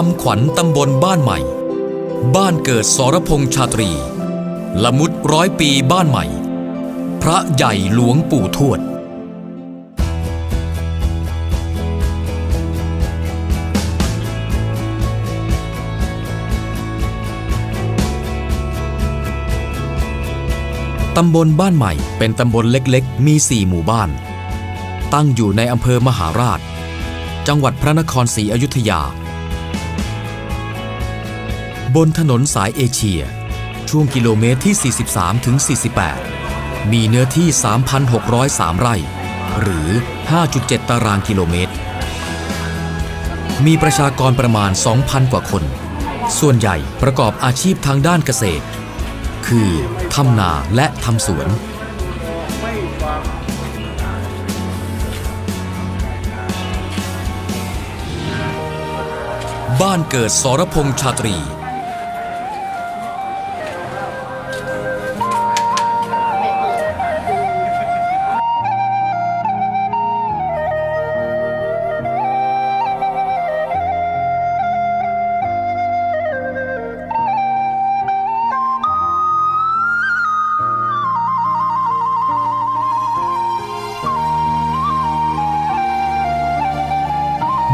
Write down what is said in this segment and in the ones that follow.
คำขวัญตำบลบ้านใหม่ บ้านเกิดสรพงษ์ชาตรี ละมุดร้อยปีบ้านใหม่ พระใหญ่หลวงปู่ทวด ตำบลบ้านใหม่เป็นตำบลเล็กๆ มี 4 หมู่บ้าน ตั้งอยู่ในอำเภอมหาราช จังหวัดพระนครศรีอยุธยา บนถนนสายเอเชีย ช่วงกิโลเมตรที่ 43 ถึง 48 มีเนื้อที่ 3,603 ไร่ หรือ 5.7 ตารางกิโลเมตร มีประชากรประมาณ 2,000 กว่าคน ส่วนใหญ่ประกอบอาชีพทางด้านเกษตร คือทำนาและทำสวนบ้านเกิดสรพงษ์ชาตรี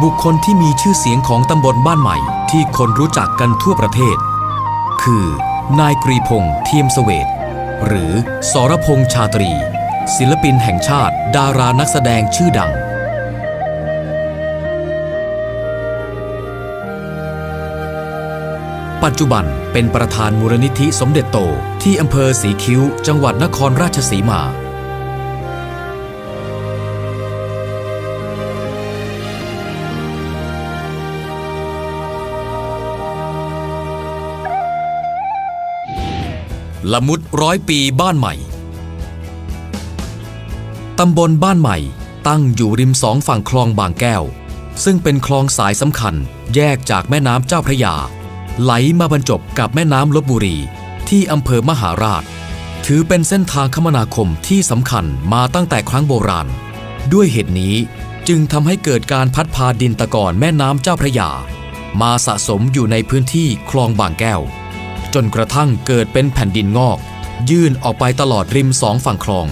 บุคคลที่มีชื่อเสียงของตำบลบ้านใหม่ที่คนรู้จักกันทั่วประเทศ คือนายกรีพงษ์เทียมเสวตหรือสรพงษ์ชาตรี ศิลปินแห่งชาติ ดารานักแสดงชื่อดัง ปัจจุบันเป็นประธานมูลนิธิสมเด็จโตที่อำเภอสีคิ้ว จังหวัดนครราชสีมา ละมุดร้อยปีบ้านใหม่ ตำบลบ้านใหม่ ตั้งอยู่ริมสองฝั่งคลองบางแก้ว ซึ่งเป็นคลองสายสำคัญแยกจากแม่น้ำเจ้าพระยา ไหลมาบรรจบกับแม่น้ำลบบุรี ที่อำเภอมหาราช ถือเป็นเส้นทางคมนาคมที่สำคัญมาตั้งแต่ครั้งโบราณ ด้วยเหตุนี้จึงทำให้เกิดการพัดพาดินตะกอนแม่น้ำเจ้าพระยา มาสะสมอยู่ในพื้นที่คลองบางแก้ว จนกระทั่งเกิดเป็นแผ่นดินงอก ยื่นออกไปตลอดริมสองฝั่งคลอง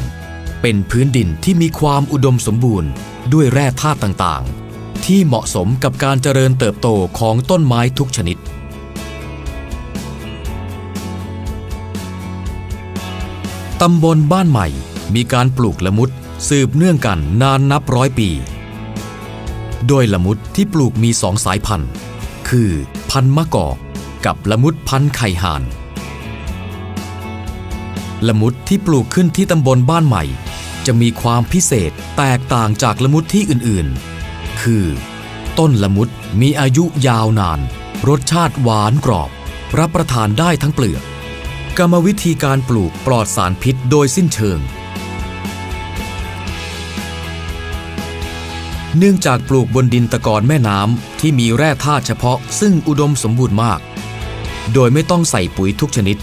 เป็นพื้นดินที่มีความอุดมสมบูรณ์ด้วยแร่ธาตุต่างๆ ที่เหมาะสมกับการเจริญเติบโตของต้นไม้ทุกชนิดตำบลบ้านใหม่ มีการปลูกละมุดสืบเนื่องกันนานนับร้อยปี โดยละมุดที่ปลูกมีสองสายพันธุ์ คือพันธุ์มะกอก กับละมุดพันธุ์ไข่ห่าน ละมุดที่ปลูกขึ้นที่ตำบลบ้านใหม่ จะมีความพิเศษแตกต่างจากละมุดที่อื่นๆ คือ ต้นละมุดมีอายุยาวนาน รสชาติหวานกรอบ รับประทานได้ทั้งเปลือก กรรมวิธีการปลูกปลอดสารพิษโดยสิ้นเชิงเนื่องจากปลูกบนดินตะกอนแม่น้ำที่มีแร่ธาตุเฉพาะซึ่งอุดมสมบูรณ์มาก โดยไม่ต้องใส่ปุ๋ยทุกชนิด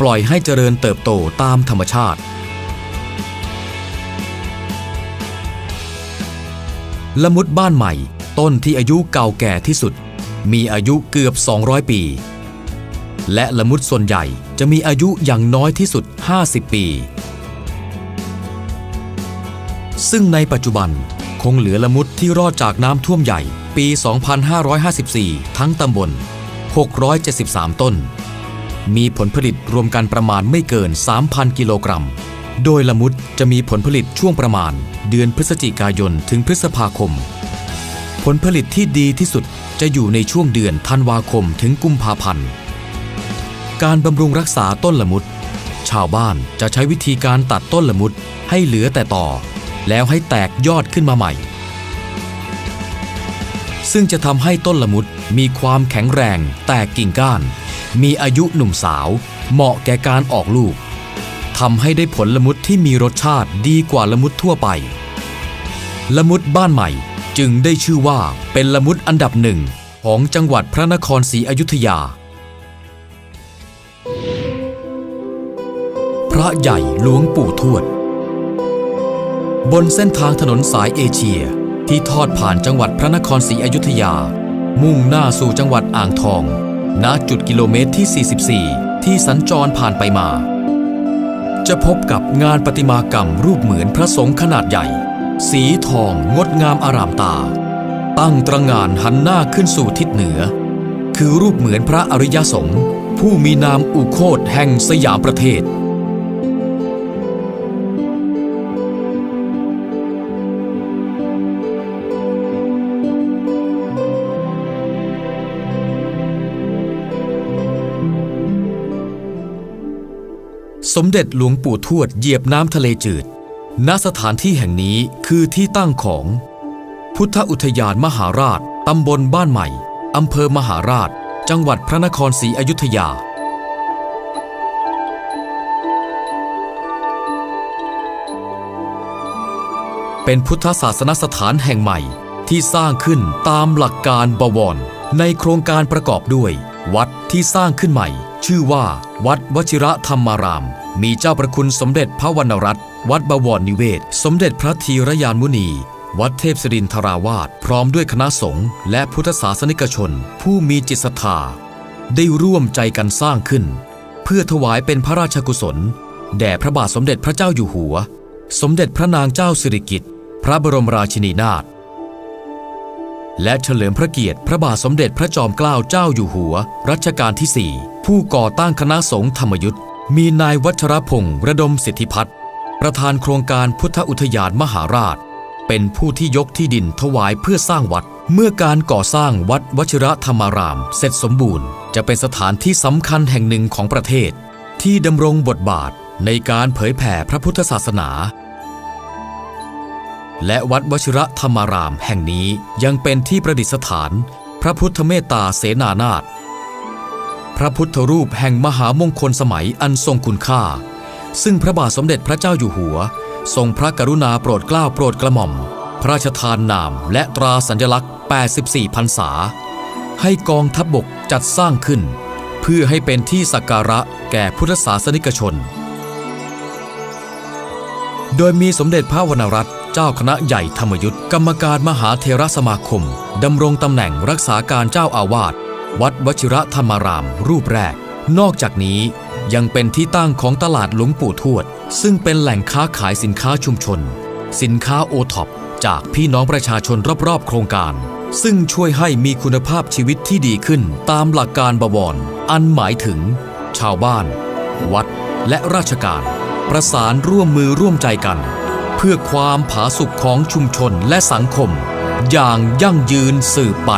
ปล่อยให้เจริญเติบโตตามธรรมชาติ ละมุดบ้านใหม่ ต้นที่อายุเก่าแก่ที่สุด มีอายุเกือบ 200 ปี และละมุดส่วนใหญ่จะมีอายุอย่างน้อยที่สุด 50 ปี ซึ่งในปัจจุบันคงเหลือละมุดที่รอดจากน้ำท่วมใหญ่ปี 2554 ทั้งตำบล 673 ต้น มีผลผลิตรวมกันประมาณไม่เกิน 3,000 กิโลกรัม โดยละมุดจะมีผลผลิตช่วงประมาณ เดือนพฤศจิกายนถึงพฤษภาคม ผลผลิตที่ดีที่สุดจะอยู่ในช่วงเดือนธันวาคมถึงกุมภาพันธ์ การบำรุงรักษาต้นละมุด ชาวบ้านจะใช้วิธีการตัดต้นละมุดให้เหลือแต่ต่อ แล้วให้แตกยอดขึ้นมาใหม่ ซึ่งจะทำให้ต้นละมุดมีความแข็งแรงแตกกิ่งก้าน มีอายุหนุ่มสาว เหมาะแก่การออกลูกทำให้ได้ผลละมุดที่มีรสชาติดีกว่าละมุดทั่วไป ละมุดบ้านใหม่จึงได้ชื่อว่าเป็นละมุดอันดับหนึ่งของจังหวัดพระนครศรีอยุธยา พระใหญ่หลวงปู่ทวด บนเส้นทางถนนสายเอเชีย ที่ทอดผ่านจังหวัดพระนครศรีอยุธยา มุ่งหน้าสู่จังหวัดอ่างทอง ณจุดกิโลเมตรที่ 44 ที่สัญจรผ่านไปมา จะพบกับงานประติมากรรมรูปเหมือนพระสงฆ์ขนาดใหญ่ สีทองงดงามอารามตา ตั้งตระงานหันหน้าขึ้นสู่ทิศเหนือ คือรูปเหมือนพระอริยสงฆ์ผู้มีนามอุโคตแห่งสยามประเทศ สมเด็จหลวงปู่ทวดเหยียบน้ำทะเลจืด ณ สถานที่แห่งนี้คือที่ตั้งของ พุทธอุทยานมหาราช ตำบลบ้านใหม่ อำเภอมหาราช จังหวัดพระนครศรีอยุธยา เป็นพุทธศาสนสถานแห่งใหม่ที่สร้างขึ้นตามหลักการบวรในโครงการประกอบด้วย วัดที่สร้างขึ้นใหม่ ชื่อว่า วัดวชิระธรรมาราม มีเจ้าประคุณสมเด็จพระวรรณรัตน์วัดบวรนิเวศ สมเด็จพระธีรยานมุนี วัดเทพศรินทราวาสพร้อมด้วยคณะสงฆ์และพุทธศาสนิกชน ผู้มีจิตศรัทธาได้ร่วมใจกันสร้างขึ้น เพื่อถวายเป็นพระราชกุศล แด่พระบาทสมเด็จพระเจ้าอยู่หัว สมเด็จพระนางเจ้าสิริกิติ์พระบรมราชินีนาถ และเฉลิมพระเกียรติพระบาทสมเด็จพระจอมเกล้าเจ้าอยู่หัว รัชกาลที่ 4 ผู้ก่อตั้งคณะสงฆ์ธรรมยุทธ์มีนายวัชรพงศ์ระดมสิทธิพัฒน์ประธานโครงการพุทธอุทยานมหาราช เป็นผู้ที่ยกที่ดินถวายเพื่อสร้างวัด เมื่อการก่อสร้างวัดวชิระธรรมาราม เสร็จสมบูรณ์ จะเป็นสถานที่สำคัญแห่งหนึ่งของประเทศ ที่ดำรงบทบาทในการเผยแผ่พระพุทธศาสนา และวัดวชิระธรรมารามแห่งนี้ยังเป็นที่ประดิษฐาน พระพุทธเมตตาเสนานาถพระพุทธรูปแห่งมหามงคลสมัยอันทรงคุณค่า ซึ่งพระบาทสมเด็จพระเจ้าอยู่หัว ทรงพระกรุณาโปรดเกล้าโปรดกระหม่อม พระราชทานนามและตราสัญลักษณ์ 84พรรษา ให้กองทัพบบกจัดสร้างขึ้น เพื่อให้เป็นที่สักการะแก่พุทธศาสนิกชน โดยมีสมเด็จพระวรรณรัตน เจ้าคณะใหญ่ธรรมยุทธ์กรรมการมหาเทรสมาคม ดำรงตำแหน่งรักษาการเจ้าอาวาสวัดวชิระธรรมาราม รูปแรก นอกจากนี้ยังเป็นที่ตั้งของตลาดหลวงปู่ทวด ซึ่งเป็นแหล่งค้าขายสินค้าชุมชน สินค้าโอท็อปจากพี่น้องประชาชนรอบๆโครงการ ซึ่งช่วยให้มีคุณภาพชีวิตที่ดีขึ้นตามหลักการบวร อันหมายถึง ชาวบ้าน วัดและราชการ ประสานร่วมมือร่วมใจกัน เพื่อความผาสุกของชุมชนและสังคม อย่างยั่งยืนสืบไป